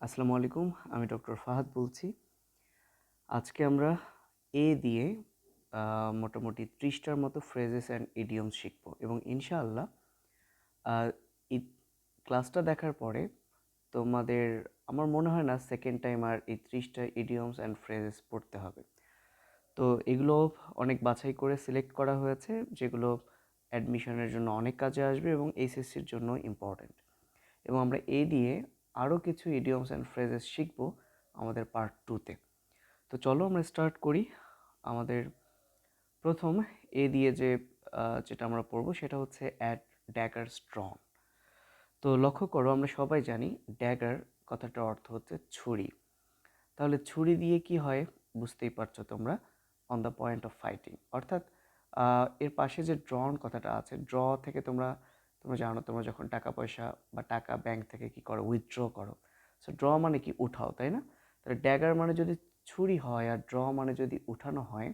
আসসালামু আলাইকুম, আমি ডক্টর ফাহাদ বলছি। আজকে আমরা এ দিয়ে মোটামুটি ত্রিশটার মতো ফ্রেজেস অ্যান্ড ইডিয়মস শিখব এবং ইনশাআল্লাহ এই ক্লাসটা দেখার পরে তোমাদের, আমার মনে হয় না সেকেন্ড টাইম আর এই ত্রিশটা ইডিয়মস অ্যান্ড ফ্রেজেস পড়তে হবে। তো এগুলো অনেক বাছাই করে সিলেক্ট করা হয়েছে, যেগুলো অ্যাডমিশনের জন্য অনেক কাজে আসবে এবং এইচএসসির জন্য ইম্পর্ট্যান্ট এবং আমরা এ দিয়ে আরও কিছু ইডিয়মস অ্যান্ড ফ্রেজেস শিখব আমাদের পার্ট টুতে তো। চলো আমরা স্টার্ট করি। আমাদের প্রথম এ দিয়ে যে যেটা আমরা পড়ব সেটা হচ্ছে অ্যাট ড্যাগার স্ট্রং তো লক্ষ্য করো আমরা সবাই জানি ড্যাগার কথাটার অর্থ হচ্ছে ছুরি। তাহলে ছুরি দিয়ে কি হয় বুঝতেই পারছ তোমরা? On the point of fighting অর্থাৎ এর পাশে যে ড্রন কথাটা আছে ড্র থেকে তোমরা তোমরা জানো, তোমরা যখন টাকা পয়সা বা টাকা ব্যাংক থেকে কি করো উইথড্র করো সো ড্র মানে কি উঠাও, তাই না? তাহলে ড্যাগার মানে যদি ছুরি হয় আর ড্র মানে যদি উঠানো হয়,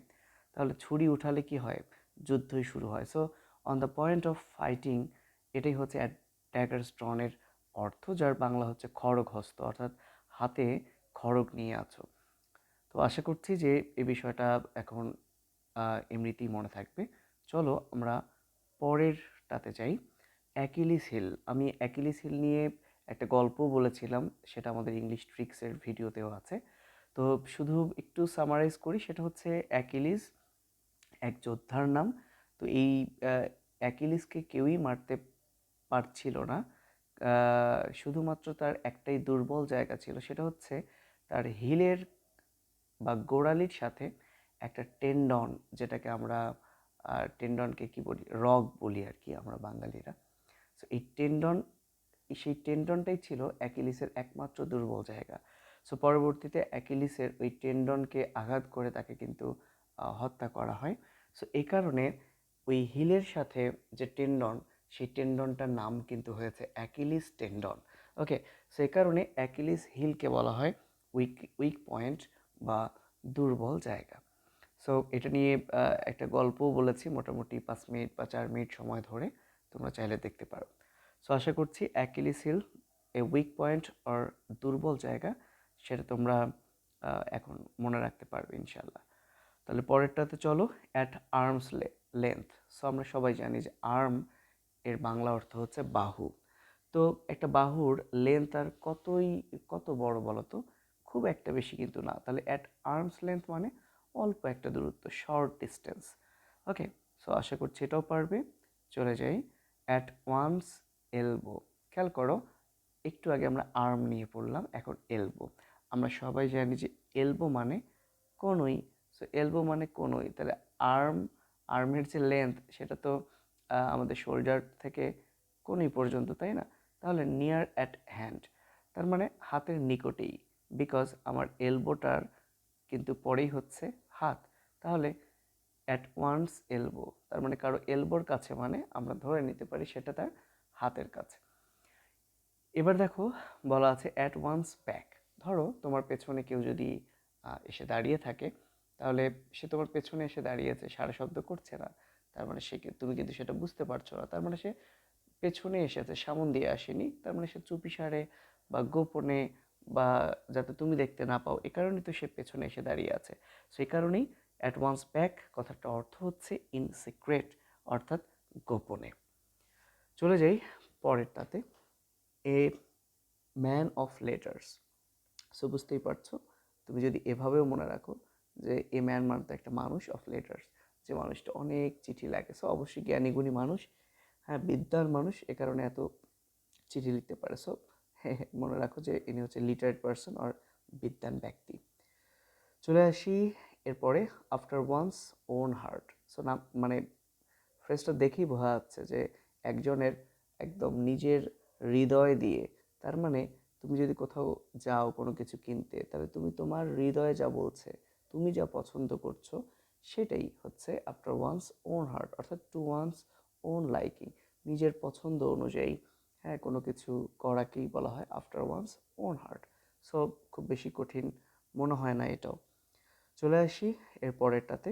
তাহলে ছুরি উঠালে কি হয়? যুদ্ধই শুরু হয়। So on the point of fighting এটাই হচ্ছে ড্যাগার স্ট্রনের অর্থ, যার বাংলা হচ্ছে খড়গ হস্ত অর্থাৎ হাতে খড়গ নিয়ে আছো। তো আশা করছি যে এই বিষয়টা এখন এমনিতেই মনে থাকবে। চলো আমরা পরেরটাতে যাই। Achilles heel. আমি অ্যাকিলিস হিল নিয়ে একটা গল্প বলেছিলাম, সেটা আমাদের ইংলিশ ট্রিক্সের ভিডিওতেও আছে। তো শুধু একটু সামারাইজ করি, সেটা হচ্ছে অ্যাকিলিস, এক যোদ্ধার নাম। তো এই অ্যাকিলিসকে কেউই মারতে পারছিল না। শুধুমাত্র তার একটাই দুর্বল জায়গা ছিল, সেটা হচ্ছে তার হিলের বা গোড়ালির সাথে একটা টেন্ডন যেটাকে আমরা টেন্ডনকে কি বলি? রগ বলি আর কি আমরা বাঙালিরা। সো এই টেন্ডন সেই টেন্ডনটাই ছিল অ্যাকিলিসের একমাত্র দুর্বল জায়গা। সো পরবর্তীতে অ্যাকিলিসের ওই টেন্ডনকে আঘাত করে তাকে কিন্তু হত্যা করা হয়। সো এই কারণে ওই হিলের সাথে যে টেন্ডন সেই টেন্ডনটার নাম কিন্তু হয়েছে অ্যাকিলিস টেন্ডন ওকে সো এই কারণে অ্যাকিলিস হিলকে বলা হয় উইক উইক পয়েন্ট বা দুর্বল জায়গা। সো এটা নিয়ে একটা গল্পও বলেছি মোটামুটি পাঁচ মিনিট বা চার মিনিট সময় ধরে। তোমরা চাইলে দেখতে পারো। সো আশা করছি Achilles heel a weak point or দুর্বল জায়গা, সেটা তোমরা এখন মনে রাখতে পারবে ইনশাল্লাহ তাহলে পরেরটাতে চলো অ্যাট আর্মস লেন্থ সো আমরা সবাই জানি যে আর্ম এর বাংলা অর্থ হচ্ছে বাহু। তো একটা বাহুর লেন্থ আর কতই, কত বড় বলো তো খুব একটা বেশি কিন্তু না। তাহলে অ্যাট আর্মস লেন্থ মানে অল্প একটা দূরত্ব শর্ট ডিস্টেন্স ওকে সো আশা করছি এটাও পারবে। চলে যাই। অ্যাট ওয়ান্স এলবো খেয়াল করো, একটু আগে আমরা আর্ম নিয়ে পড়লাম, এখন এলবো আমরা সবাই জানি যে এলবো মানে কোনোই সো এলবো মানে কোনোই তাহলে আর্ম আর্মের যে লেন্থ সেটা তো আমাদের শোল্ডার থেকে কোনোই পর্যন্ত, তাই না? তাহলে নিয়ার অ্যাট হ্যান্ড তার মানে হাতের নিকটেই। বিকজ আমার এলবোটার কিন্তু পরেই হচ্ছে হাত। তাহলে অ্যাট ওয়ান্স এলবো তার মানে কারও এলবোর কাছে মানে আমরা ধরে নিতে পারি সেটা তার হাতের কাছে। এবার দেখো বলা আছে অ্যাট ওয়ান্স ব্যাক ধরো তোমার পেছনে কেউ যদি এসে দাঁড়িয়ে থাকে, তাহলে সে তোমার পেছনে এসে দাঁড়িয়েছে, সারা শব্দ করছে না। তার মানে সে তুমি কিন্তু সেটা বুঝতে পারছ না। তার মানে সে পেছনে এসেছে, সামন দিয়ে আসেনি। তার মানে সে চুপিসারে বা গোপনে বা যাতে তুমি দেখতে না পাও, এ কারণে তো সে পেছনে এসে দাঁড়িয়ে আছে। সেই কারণেই অ্যাডভান্স ব্যাক কথাটা অর্থ হচ্ছে ইন সিক্রেট অর্থাৎ গোপনে। চলে যাই পরেরটাতে। A man of letters so বুঝতেই পারছ, তুমি যদি এভাবেও মনে রাখো যে এ ম্যান মানে তো একটা মানুষ অফ লেটার্স যে মানুষটা অনেক চিঠি লাগে সো অবশ্যই জ্ঞানীগুণী মানুষ। হ্যাঁ বিদ্যার মানুষ, এ কারণে এত চিঠি লিখতে পারে। সো মনে রাখো যে ইনি হচ্ছে লিটারেট পারসন আর বিদ্যান ব্যক্তি। চলে আসি এরপরে after one's own heart so না মানে ফ্রেজটা দেখেই বোঝা যাচ্ছে যে একজনের একদম নিজের হৃদয় দিয়ে, তার মানে তুমি যদি কোথাও যাও কোনো কিছু কিনতে, তাহলে তুমি তোমার হৃদয়ে যা বলছে, তুমি যা পছন্দ করছ, সেটাই হচ্ছে আফটার ওয়ান্স ওন হার্ট অর্থাৎ টু ওয়ান্স ওন লাইকিং নিজের পছন্দ অনুযায়ী। হ্যাঁ কোনো কিছু করাকেই বলা হয় after one's own heart so খুব বেশি কঠিন মনে হয় না এটাও। চলে আসি এর পরেরটাতে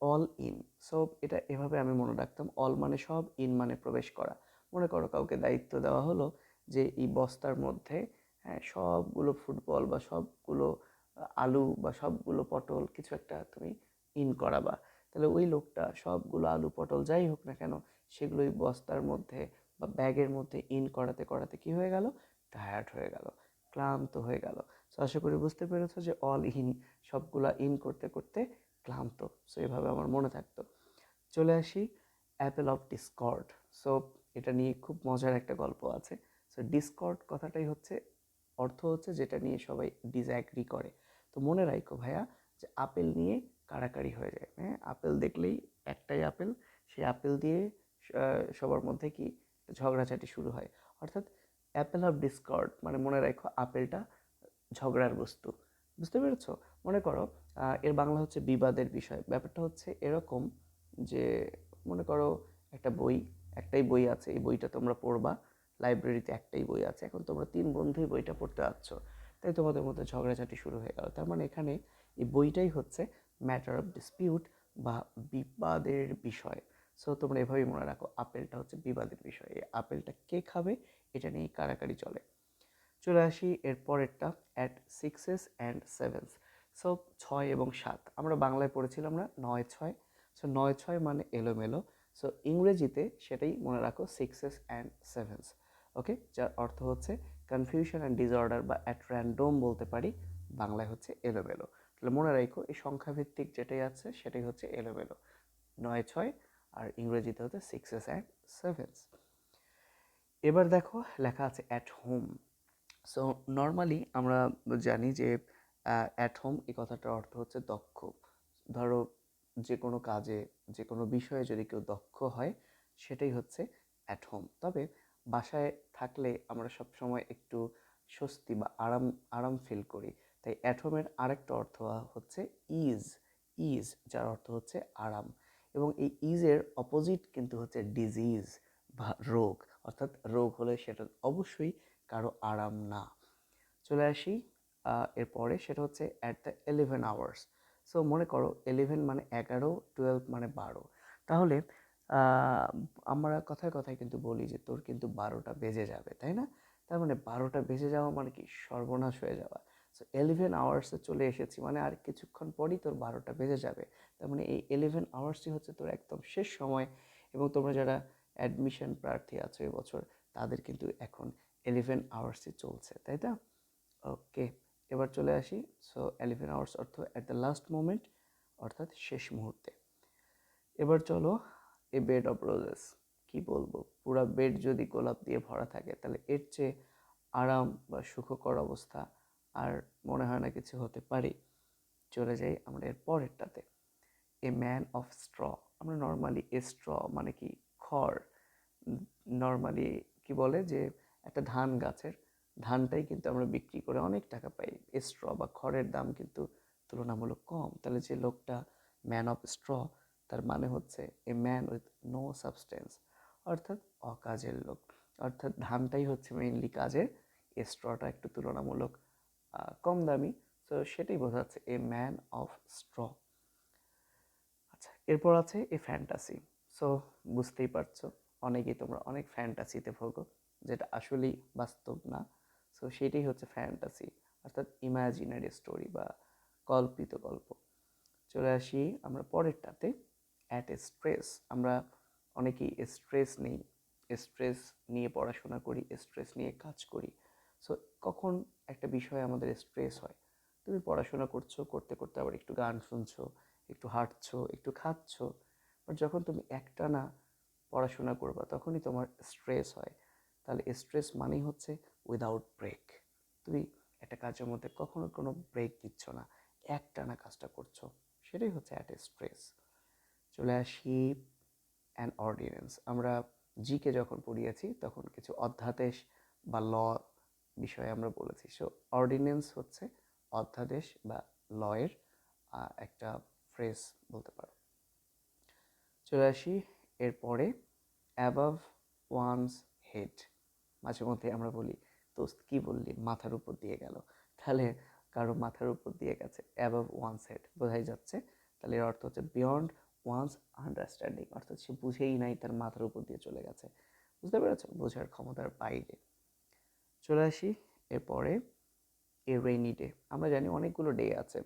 অল ইন সো এটা এভাবে আমি মনে রাখতাম অল মানে সব ইন মানে প্রবেশ করা। মনে করো কাউকে দায়িত্ব দেওয়া হলো যে, এই বস্তার মধ্যে হ্যাঁ সবগুলো ফুটবল বা সবগুলো আলু বা সবগুলো পটল কিছু একটা তুমি ইন করাবা। তাহলে ওই লোকটা সবগুলো আলু, পটল যাই হোক না কেন সেগুলোই বস্তার মধ্যে বা ব্যাগের মধ্যে ইন করাতে করাতে কি হয়ে গেল? টায়ার্ড হয়ে গেল। ক্লান্ত হয়ে গেল। সো আশা করি বুঝতে পেরেছ যে অল ইন সবগুলা ইন করতে করতে ক্লান্ত। সো এভাবে আমার মনে থাকতো। চলে আসি অ্যাপেল অফ ডিসকর্ড সো এটা নিয়ে খুব মজার একটা গল্প আছে। সো ডিসকর্ড কথাটাই হচ্ছে, অর্থ হচ্ছে যেটা নিয়ে সবাই ডিসঅ্যাগ্রি করে। তো মনে রাখো ভাইয়া যে আপেল নিয়ে কাড়াকাড়ি হয়ে যায়। হ্যাঁ আপেল দেখলেই একটাই আপেল সেই আপেল দিয়ে সবার মধ্যে কি ঝগড়াঝাটি শুরু হয়। অর্থাৎ অ্যাপেল অফ ডিসকর্ড মানে মনে রাখো আপেলটা ঝগড়ার বস্তু। বুঝতে পেরেছ? মনে করো এর বাংলা হচ্ছে বিবাদের বিষয়। ব্যাপারটা হচ্ছে এরকম যে, মনে করো একটা বই, একটাই বই আছে, এই বইটা তোমরা পড়বা, লাইব্রেরিতে একটাই বই আছে, এখন তোমরা তিন বন্ধুই বইটা পড়তে যাচ্ছ তাই তোমাদের মধ্যে ঝগড়াঝাটি শুরু হয়ে গেল। তার মানে এখানে এই বইটাই হচ্ছে ম্যাটার অফ ডিসপিউট বা বিবাদের বিষয়। সো তোমরা এভাবেই মনে রাখো, আপেলটা হচ্ছে বিবাদের বিষয়। এই আপেলটা কে খাবে এটা নিয়ে কারাকারি চলে। চলে আসি এর পরেরটা at sixes and sevens so ছয় এবং সাত। আমরা বাংলায় পড়েছিলাম না, নয়, ছয়। সো নয়, ছয় মানে এলোমেলো। সো ইংরেজিতে সেটাই মনে রাখো সিক্সেস অ্যান্ড সেভেন্স ওকে যার অর্থ হচ্ছে কনফিউশন অ্যান্ড ডিসঅর্ডার বা অ্যাট র্যান্ডম বলতে পারি, বাংলায় হচ্ছে এলোমেলো। তাহলে মনে রাখো, এই সংখ্যাভিত্তিক যেটাই আছে, সেটাই হচ্ছে এলোমেলো। নয়, ছয় আর ইংরেজিতে হচ্ছে সিক্সেস অ্যান্ড সেভেন্স এবার দেখো লেখা আছে অ্যাট হোম সো নর্মালি আমরা জানি যে অ্যাট হোম এই কথাটার অর্থ হচ্ছে দক্ষ। ধরো যে কোনো কাজে, যে কোনো বিষয়ে যদি কেউ দক্ষ হয়, সেটাই হচ্ছে অ্যাট হোম তবে বাসায় থাকলে আমরা সব সময় একটু স্বস্তি বা আরাম আরাম ফিল করি। তাই অ্যাট হোমের আরেকটা অর্থ হচ্ছে ইজ ইজ যার অর্থ হচ্ছে আরাম। এবং এই ইজের অপোজিট কিন্তু হচ্ছে ডিজিজ বা রোগ। অর্থাৎ রোগ হলে সেটা অবশ্যই কারও আরাম না। চলে আসি এরপরে সেটা হচ্ছে at the eleven hours so মনে করো এলেভেন মানে এগারো টুয়েলভ মানে বারো। তাহলে আমরা কথায় কথায় কিন্তু বলি যে তোর কিন্তু বারোটা বেজে যাবে, তাই না? তার মানে বারোটা বেজে যাওয়া মানে কি? সর্বনাশ হয়ে যাওয়া। সো এলেভেন আওয়ার্সে চলে এসেছি মানে আর কিছুক্ষণ পরই তোর বারোটা বেজে যাবে। তার মানে এই এলেভেন আওয়ার্সই হচ্ছে তোর একদম শেষ সময়। এবং তোমরা যারা অ্যাডমিশন প্রার্থী আছে এবছর তাদের কিন্তু এখন এলেভেন আওয়ার্সই চলছে, তাই তো? ওকে এবার চলে আসি। সো এলেভেন আওয়ার্স অর্থ অ্যাট দ্য লাস্ট মোমেন্ট অর্থাৎ শেষ মুহূর্তে। এবার চলো এ বেড অফ রোজেস কি বলব? পুরো বেড যদি গোলাপ দিয়ে ভরা থাকে, তাহলে এর চেয়ে আরাম বা সুখকর অবস্থা আর মনে হয় না কিছু হতে পারে। চলে যাই আমরা এর পরেরটাতে। এ ম্যান অফ স্ট্র আমরা নর্মালি এ স্ট্র মানে কি? খড় নর্মালি কি বলে যে একটা ধান গাছের, ধানটাই কিন্তু আমরা বিক্রি করে অনেক টাকা পাই। স্ট্র বা খড়ের দাম কিন্তু তুলনামূলক কম। তাহলে যে লোকটা ম্যান অফ স্ট্র তার মানে হচ্ছে a man with no substance অর্থাৎ অকাজের লোক। অর্থাৎ ধানটাই হচ্ছে মেইনলি কাজের স্ট্রটা একটু তুলনামূলক কম দামি। তো সেটাই বোঝাচ্ছে এ ম্যান অফ স্ট্র আচ্ছা এরপর আছে এ ফ্যান্টাসি সো বুঝতেই পারছ, অনেকেই তোমরা অনেক ফ্যান্টাসিতে ভোগো, যেটা আসলেই বাস্তব না। সো সেটাই হচ্ছে ফ্যান্টাসি অর্থাৎ ইমাজিনারি স্টোরি বা কল্পিত গল্প। চলে আসি আমরা পরেরটাতে অ্যাট এ স্ট্রেস আমরা অনেকেই স্ট্রেস নেই স্ট্রেস নিয়ে পড়াশোনা করি স্ট্রেস নিয়ে কাজ করি। সো কখন একটা বিষয়ে আমাদের স্ট্রেস হয়? তুমি পড়াশোনা করছ, করতে করতে আবার একটু গান শুনছো, একটু হাঁটছো, একটু খাচ্ছো বাট যখন তুমি একটানা পড়াশোনা করবা, তখনই তোমার স্ট্রেস হয়। তাহলে স্ট্রেস মানেই হচ্ছে উইদাউট ব্রেক তুমি একটা কাজের মধ্যে কখনো কোনো ব্রেক দিচ্ছ না, একটানা কাজটা করছ, সেটাই হচ্ছে অ্যাট স্ট্রেস চলে আসি অ্যান অর্ডিনেন্স আমরা জিকে যখন পড়িয়েছি, তখন কিছু অধ্যাদেশ বা ল বিষয়ে আমরা বলেছি। সো অর্ডিনেন্স হচ্ছে অধ্যাদেশ বা লয়ের একটা ফ্রেজ বলতে পারো। চলে আসি এরপরে অ্যাবাভ ওয়ানস হেড মাঝে মধ্যে আমরা বলি, দোস্ত, কি বললি? মাথার উপর দিয়ে গেল। তাহলে কারও মাথার উপর দিয়ে গেছে অ্যাবাভ ওয়ানস হেড বোঝাই যাচ্ছে। তাহলে এর অর্থ হচ্ছে বিয়ন্ড ওয়ান্স আন্ডারস্ট্যান্ডিং অর্থাৎ সে বুঝেই নাই তার মাথার উপর দিয়ে চলে গেছে। বুঝতে পেরেছ? বোঝার ক্ষমতার বাইরে। চলে আসি এরপরে এ রেইনি ডে আমরা জানি অনেকগুলো ডে আছে।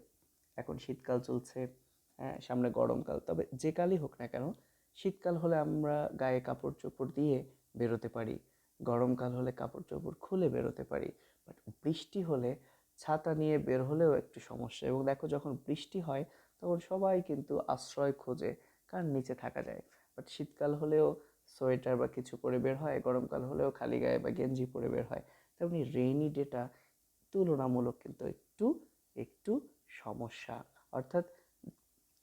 এখন শীতকাল চলছে হ্যাঁ সামনে গরমকাল। তবে যে কালই হোক না কেন, শীতকাল হলে আমরা গায়ে কাপড় চোপড় দিয়ে বেরোতে পারি। গরমকাল হলে কাপড় চোপড় খুলে বেরোতে পারি। বাট বৃষ্টি হলে ছাতা নিয়ে বের হলেও একটু সমস্যা। এবং দেখো যখন বৃষ্টি হয়, তখন সবাই কিন্তু আশ্রয় খোঁজে কার নিচে থাকা যায়। বাট শীতকাল হলেও সোয়েটার বা কিছু পরে বের হয়, গরমকাল হলেও খালি গায়ে বা গেঞ্জি পরে বের হয়। তেমনি রেইনি ডেটা তুলনামূলক কিন্তু একটু একটু সমস্যা। অর্থাৎ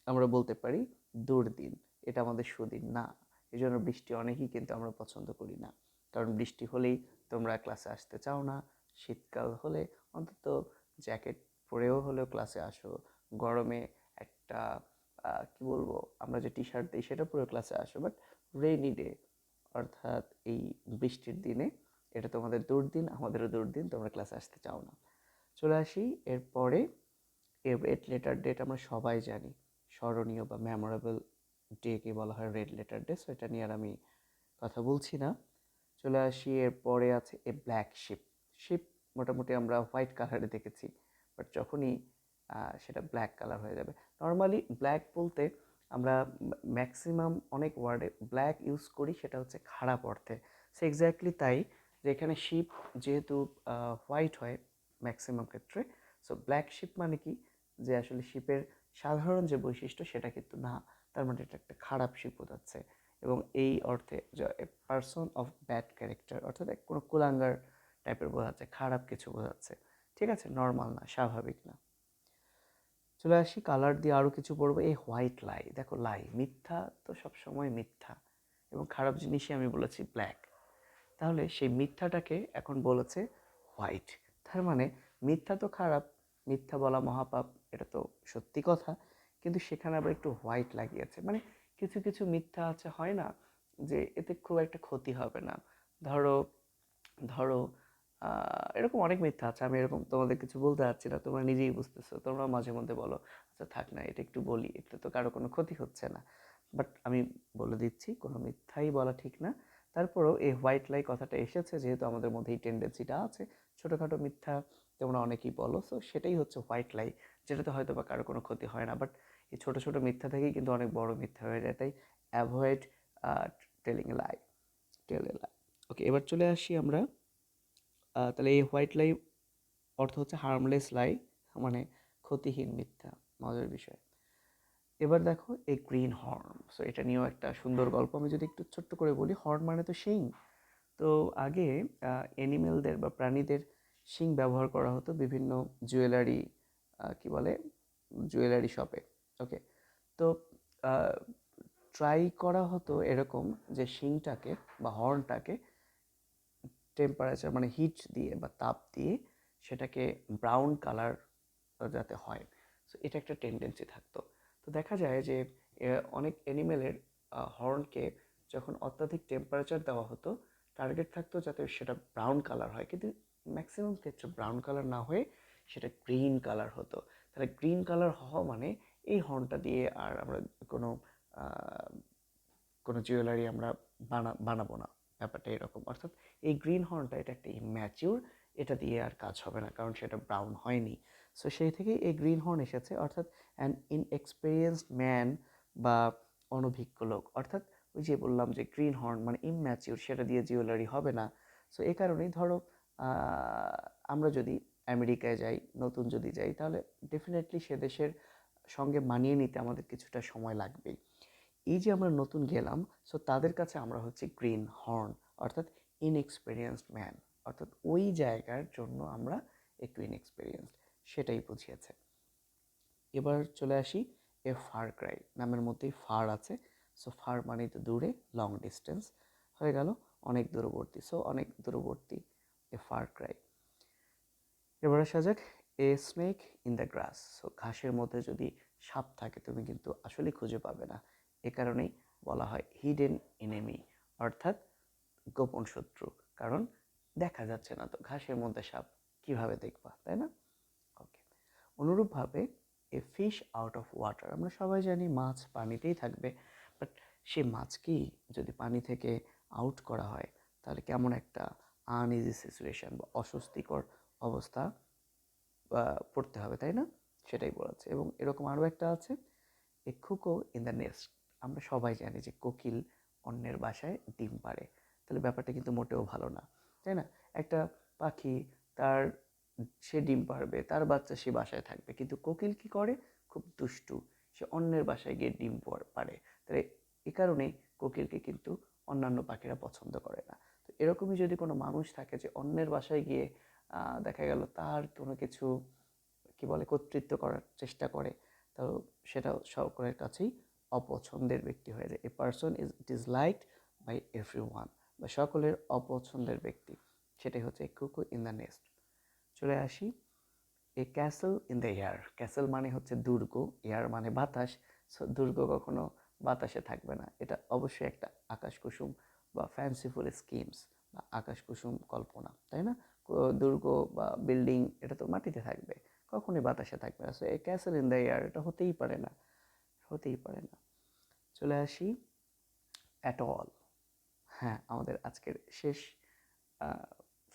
আমরা বলতে পারি দুর্দিন। এটা আমাদের সুদিন না। এই জন্য বৃষ্টি অনেকেই কিন্তু আমরা পছন্দ করি না। কারণ বৃষ্টি হলেই তোমরা ক্লাসে আসতে চাও না। শীতকাল হলে অন্তত জ্যাকেট পরেও হলেও ক্লাসে আসো। গরমে একটা কি বলব? আমরা যে টি শার্ট দিই সেটা পরে ক্লাসে আসো। বাট রেইনি ডে অর্থাৎ এই বৃষ্টির দিনে, এটা তোমাদের দুর্দিন, আমাদেরও দুর্দিন, তোমরা ক্লাসে আসতে চাও না। চলে আসি এরপরে, এর লেটার ডেট আমরা সবাই জানি। স্মরণীয় বা মেমোরেবল ডেকে বলা হয় রেড লেটার ডে সো এটা নিয়ে আর আমি কথা বলছি না। চলে আসি, এরপরে আছে এ ব্ল্যাক শিপ শিপ মোটামুটি আমরা হোয়াইট কালারে দেখেছি বাট যখনই সেটা ব্ল্যাক কালার হয়ে যাবে। নর্মালি ব্ল্যাক বলতে আমরা ম্যাক্সিমাম অনেক ওয়ার্ডে ব্ল্যাক ইউজ করি, সেটা হচ্ছে খারাপ অর্থে। সে এক্স্যাক্টলি তাই যে এখানে শিপ যেহেতু হোয়াইট হয় ম্যাক্সিমাম ক্ষেত্রে সো ব্ল্যাক শিপ মানে কি? যে আসলে শিপের সাধারণ যে বৈশিষ্ট্য সেটা কিন্তু না, তার মানে এটা একটা খারাপ শিপ বোঝাচ্ছে এবং এই অর্থে পার্সন অফ ব্যাড ক্যারেক্টার অর্থাৎ কোনো কুলাঙ্গার টাইপের বোঝাচ্ছে, খারাপ কিছু বোঝাচ্ছে, ঠিক আছে? নর্মাল না, স্বাভাবিক না। চলে আসি কালার দিয়ে আরও কিছু পড়ব, এই হোয়াইট লাই দেখো লাই মিথ্যা তো সবসময় মিথ্যা, এবং খারাপ জিনিসই আমি বলেছি ব্ল্যাক তাহলে সেই মিথ্যাটাকে এখন বলেছে হোয়াইট তার মানে মিথ্যা তো খারাপ, মিথ্যা বলা মহাপাপ এটা তো সত্যি কথা। কিন্তু সেখানে আবার একটু হোয়াইট লাগিয়েছে। মানে কিছু কিছু মিথ্যা আছে, হয় না? যে এতে খুব একটা ক্ষতি হবে না। ধরো ধরো এরকম অনেক মিথ্যা আছে। আমি এরকম তোমাদের কিছু বলতে চাচ্ছি না, তোমরা নিজেই বুঝতেছো। তোমরা মাঝে মধ্যে বলো আচ্ছা থাক না, এটা একটু বলি। এতে তো কারও কোনো ক্ষতি হচ্ছে না। বাট আমি বলে দিচ্ছি, কোনো মিথ্যাই বলা ঠিক না। তারপরেও এই হোয়াইট লাই কথাটা এসেছে, যেহেতু আমাদের মধ্যে এই টেন্ডেন্সিটা আছে। ছোটোখাটো মিথ্যা তোমরা অনেকেই বলো। সো সেটাই হচ্ছে হোয়াইট লাই যেটাতে হয়তো বা কারও কোনো ক্ষতি হয় না। বাট এই ছোটো ছোটো মিথ্যা থেকেই কিন্তু অনেক বড় মিথ্যা হয়ে যায়। তাই avoid telling lie tell lie okay এবার চলে আসি আমরা তাহলে এই হোয়াইট লাই অর্থ হচ্ছে হার্মলেস লাই মানে ক্ষতিহীন মিথ্যা। মজার বিষয়। এবার দেখো এই গ্রিন হর্ন সো এটা নিয়েও একটা সুন্দর গল্প। আমি যদি একটু ছোট্ট করে বলি হর্ন মানে তো শিং। তো আগে অ্যানিমেলদের বা প্রাণীদের শিং ব্যবহার করা হতো বিভিন্ন জুয়েলারি কি বলে, জুয়েলারি শপে ওকে তো ট্রাই করা হতো এরকম যে শিংটাকে বা হর্নটাকে টেম্পারেচার মানে হিট দিয়ে বা তাপ দিয়ে সেটাকে ব্রাউন কালার যাতে হয়। সো এটা একটা টেন্ডেন্সি থাকতো। তো দেখা যায় যে অনেক অ্যানিমেলের হর্নকে যখন অত্যাধিক টেম্পারেচার দেওয়া হতো টার্গেট থাকতো যাতে সেটা ব্রাউন কালার হয়। কিন্তু ম্যাক্সিমাম ক্ষেত্রে ব্রাউন কালার না হয়ে সেটা গ্রিন কালার হতো। তাহলে গ্রিন কালার হওয়া মানে এই হর্নটা দিয়ে আর আমরা কোনো কোনো জুয়েলারি আমরা বানা, বানাবো না। ব্যাপারটা এরকম। অর্থাৎ এই গ্রিন হর্নটা এটা একটা ইম্যাচিউর এটা দিয়ে আর কাজ হবে না কারণ সেটা ব্রাউন হয়নি। সো সেই থেকেই এই গ্রিন হর্ন এসেছে। অর্থাৎ অ্যান ইনএক্সপিরিয়েন্সড ম্যান বা অনভিজ্ঞ লোক। অর্থাৎ ওই যে বললাম যে গ্রিন হর্ন মানে ইম্যাচিউর সেটা দিয়ে জুয়েলারি হবে না। সো এই কারণেই ধরো আমরা যদি আমেরিকায় যাই, নতুন যদি যাই, তাহলে ডেফিনেটলি সে দেশের সঙ্গে মানিয়ে নিতে আমাদের কিছুটা সময় লাগবেই। এই যে আমরা নতুন গেলাম সো তাদের কাছে আমরা হচ্ছে গ্রিন হর্ন অর্থাৎ ইনএক্সপিরিয়েন্সড ম্যান অর্থাৎ ওই জায়গার জন্য আমরা একটু ইনএক্সপিরিয়েন্সড সেটাই বুঝিয়েছে। এবার চলে আসি এ ফার ক্রাই নামের মধ্যেই ফার আছে সো ফার মানেই তো দূরে লং ডিস্টেন্স হয়ে গেল অনেক দূরবর্তী সো অনেক দূরবর্তী। এ ফার ক্রাই এবার আসা যাক a snake in the grass so ঘাসের মধ্যে যদি সাপ থাকে, তুমি কিন্তু আসলে খুঁজে পাবে না। এ কারণেই বলা হয় হিডেন এনিমি অর্থাৎ গোপন শত্রু। কারণ দেখা যাচ্ছে না তো, ঘাসের মধ্যে সাপ কীভাবে দেখবা, তাই না? ওকে অনুরূপভাবে a fish out of water আমরা সবাই জানি মাছ পানিতেই থাকবে বাট সে মাছকেই যদি পানি থেকে আউট করা হয়, তাহলে কেমন একটা আনইজি সিচুয়েশন বা অস্বস্তিকর অবস্থা পড়তে হবে, তাই না? সেটাই বলাচ্ছে এবং এরকম আরও একটা আছে, a cuckoo in the nest আমরা সবাই জানি যে কোকিল অন্যের বাসায় ডিম পাড়ে। তাহলে ব্যাপারটা কিন্তু মোটেও ভালো না, তাই না? একটা পাখি, তার, সে ডিম পারবে তার বাচ্চা সে বাসায় থাকবে। কিন্তু কোকিল কি করে? খুব দুষ্টু। সে অন্যের বাসায় গিয়ে ডিম পারে তাহলে এ কারণেই কোকিলকে কিন্তু অন্যান্য পাখিরা পছন্দ করে না। এরকমই যদি কোনো মানুষ থাকে যে অন্যের বাসায় গিয়ে দেখা গেল তার কোনো কিছু, কি বলে, কর্তৃত্ব করার চেষ্টা করে, তো সেটা সকলের কাছেই অপছন্দের ব্যক্তি হয়ে যায়। A person is it is liked by everyone বা সকলের অপছন্দের ব্যক্তি। সেটাই হচ্ছে কুকু ইন দ্য নেস্ট চলে আসি a castle in the air castle মানে হচ্ছে দুর্গ এয়ার মানে বাতাস। দুর্গ কখনো বাতাসে থাকবে না। এটা অবশ্যই একটা আকাশ কুসুম বা ফ্যান্সিফুল স্কিমস বা আকাশ কুসুম কল্পনা, তাই না? দুর্গ বা বিল্ডিং এটা তো মাটিতে থাকবে, কখনোই বাতাসে থাকবে না। So castle in the air এটা হতেই পারে না, হতেই পারে না। চলে আসি অ্যাট অল হ্যাঁ আমাদের আজকের শেষ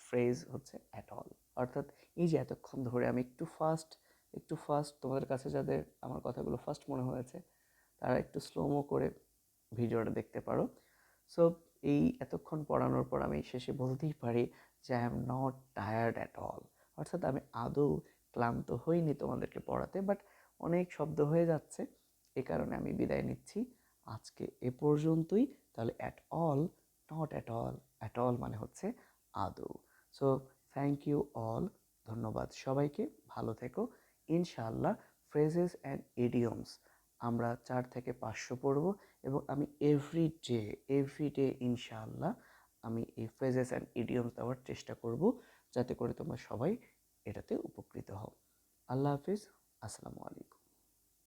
ফ্রেজ হচ্ছে অ্যাট অল অর্থাৎ এই যে এতক্ষণ ধরে আমি একটু ফাস্ট একটু ফাস্ট তোমাদের কাছে যাদের আমার কথাগুলো ফাস্ট মনে হয়েছে, তারা একটু স্লোমো করে ভিডিওটা দেখতে পারো। সো এই এতক্ষণ পড়ানোর পর আমি শেষে বলতেই পারি যে I am not tired at all অর্থাৎ আমি আদৌ ক্লান্ত হইনি তোমাদেরকে পড়াতে বাট অনেক শব্দ হয়ে যাচ্ছে। এ কারণে আমি বিদায় নিচ্ছি। আজকে এ পর্যন্তই। তাহলে at all not at all at all মানে হচ্ছে আদৌ। সো থ্যাংক ইউ অল ধন্যবাদ সবাইকে। ভালো থেকো। ইনশাআল্লাহ ফ্রেজেস অ্যান্ড ইডিয়মস আমরা চার থেকে পাঁচশো পড়ব এবং আমি এভরি ডে এভরি ডে ইনশাআল্লাহ আমি এই ফ্রেজেস অ্যান্ড ইডিয়মস দেওয়ার চেষ্টা করব যাতে করে তোমরা সবাই এটাতে উপকৃত হও। আল্লাহ হাফিজ, আসসালামু আলাইকুম।